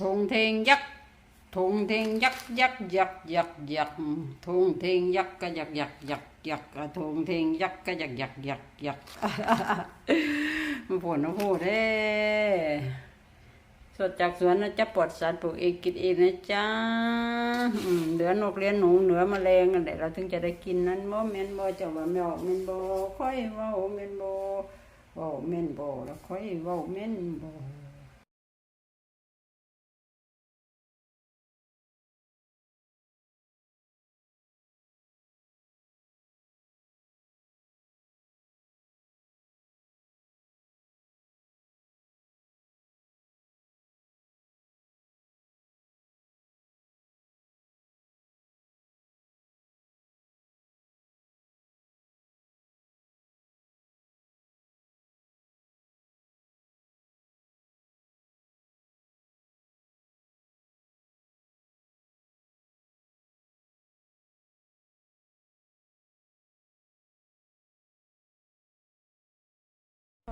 ทงเทงยักษ์ทงเทงยักษ์ยักษ์ยักษ์ยักษ์ยักษ์ทงเทงยักษ์ก็ยักษ์ยักษ์ยักษ์ยักษ์ทงเทงยักษ์ก็ยักษ์ยักษ์ยักษ์ยักษ์มันผลนะพูดเด้สดจากสวนนะจะปลอดสารปลูกเองกินเองนะจ๊ะเหลือนกเลี้ยนหนูเหลือแมลงกันแหละเราถึงจะได้กินนั้นบ่แม่นบ่เจ้าว่าแม่ออกแม่นบ่ค่อยว้าแม่นบ่ว้าแม่นบ่แล้วค่อยว้าแม่นบ่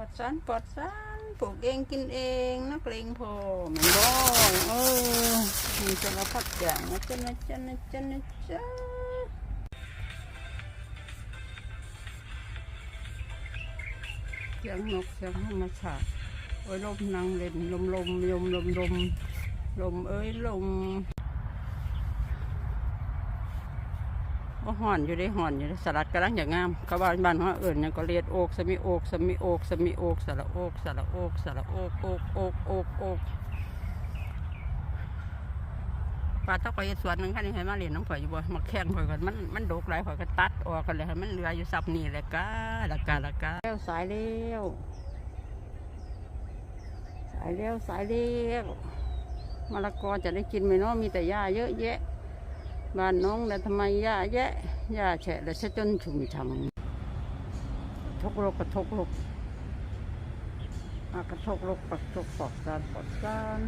ลอดสารปลอดสารปลูกเองกินเองนักเลงพอมันบ่เออมีสารพัดอย่างนะจ๊ะนะจ๊ะนะจ๊ะนะจ๊ะเสียงนกเสียงธรรมชาติโอ้ยลมนางเล่นลมลมลมลมลมลมเอ้ยลม ก็ห่อนอยู่ได้ห่อนอยู่ได้สลัดกำลังอย่างงามเขาบ้านบ้านเขาเอิ่นเนี่ยงก็เรียดโอกสมิโอกสมิโอกสมิโอกสระโอกสระโอกสระโอกโอกโอกโอกโอกปลาเท่าไปสวนหนึงค่ะนี่ให้มาเรียนน้ำข่อยอยู่บ่มาแข่งข่อยกันมันมันดกหลายข่อยก็ตัดออกกันเลยให้มันเหลืออยู่ซับนี่แหละกาละกาละกาแล้วสายเลี้ยวสายเลี้ยวสายเลี้ยวมะละกอจะได้กินไหมเนาะมีแต่หญ้าเยอะแยะ บ้านน้องแล้วทำไมหญ้าแยะหญ้าแฉะแล้วซะจนชุ่มฉ่ำทกโลกกระทกโลกอากระทกโลกปักทกปอกสารปอกสาร